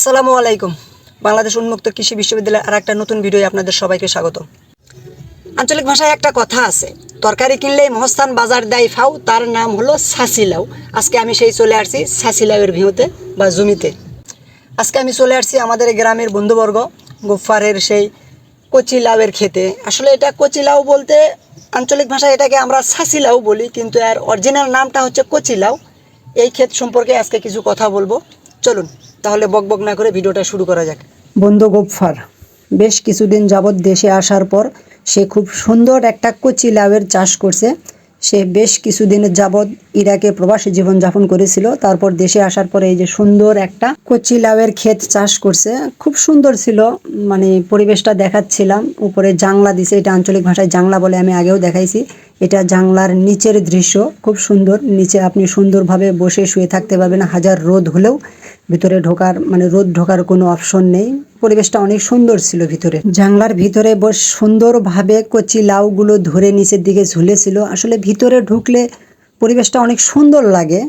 আসসালামু আলাইকুম। বাংলাদেশ উন্মুক্ত কৃষি বিশ্ববিদ্যালয়ের আর একটা নতুন ভিডিও আপনাদের সবাইকে স্বাগত। আঞ্চলিক ভাষায় একটা কথা আছে, তরকারি কিনলে মহস্থান বাজার দেয় ফাউ, তার নাম হলো সাসিলাউ। আজকে আমি সেই চলে আসছি সাসিলাউয়ের ভিউতে বা জমিতে। আজকে আমি চলে আসছি আমাদের গ্রামের বন্ধুবর্গ গোফারের সেই কচি লাউয়ের খেতে আসলে এটা কচি লাউ বলতে, আঞ্চলিক ভাষায় এটাকে আমরা সাসিলাউ বলি, কিন্তু এর অরিজিনাল নামটা হচ্ছে কচি লাউ এই ক্ষেত সম্পর্কে আজকে কিছু কথা বলব। চলুন, তাহলে বকবক না করে ভিডিওটা শুরু করা যাক। বন্ধু গোফার বেশ কিছুদিন যাবৎ দেশে আসার পর সে খুব সুন্দর একটা কচি লাউয়ের চাষ করছে। সে বেশ কিছুদিনের যাবৎ ইরাকে প্রবাসী জীবনযাপন করেছিল। তারপর দেশে আসার পরে এই যে সুন্দর একটা কচি লাউয়ের ক্ষেত চাষ করছে। খুব সুন্দর ছিল মানে পরিবেশটা দেখাচ্ছিলাম। উপরে জাংলা দিছে, এটা আঞ্চলিক ভাষায় জাংলা বলে আমি আগেও দেখাইছি। এটা জাংলার নিচের দৃশ্য। খুব সুন্দর। নিচে আপনি সুন্দরভাবে বসে শুয়ে থাকতে পারবেন। হাজার রোদ হলেও ভিতরে ঢোকার মানে রোদ ঢোকার কোনো অপশন নেই। পরিবেশটা অনেক সুন্দর ছিল ভিতরে। জাংলার ভিতরে বেশ সুন্দরভাবে কচি লাউগুলো ধরে নিচের দিকে ঝুলেছিল। আসলে ভিতরে ঢুকলে পরিবেশটা অনেক সুন্দর লাগে।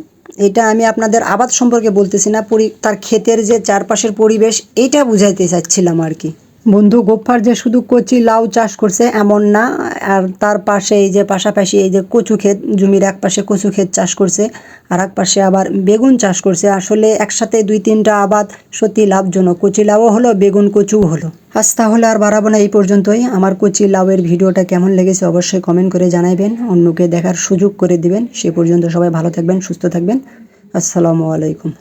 এটা আমি আপনাদের আবাদ সম্পর্কে বলতেছি না। তার ক্ষেতের যে চারপাশের পরিবেশ, এটা বুঝাইতে চাচ্ছিলাম আর কি। বন্ধু, গোফার যে শুধু কচি লাউ চাষ করছে এমন না, আর তার পাশে এই যে পাশাপাশি এই যে কচু ক্ষেত, জমির এক পাশে কচু ক্ষেত চাষ করছে, আর এক পাশে আবার বেগুন চাষ করছে। আসলে একসাথে দুই তিনটা আবাদ সত্যি লাভজনক। কচি লাউও হলো, বেগুন কচুও হলো। আজ তাহলে আর বাড়াবো না এই পর্যন্তই। আমার কচি লাউয়ের ভিডিওটা কেমন লেগেছে অবশ্যই কমেন্ট করে জানাবেন অন্যকে দেখার সুযোগ করে দিবেন। সে পর্যন্ত সবাই ভালো থাকবেন, সুস্থ থাকবেন। আসসালামু আলাইকুম।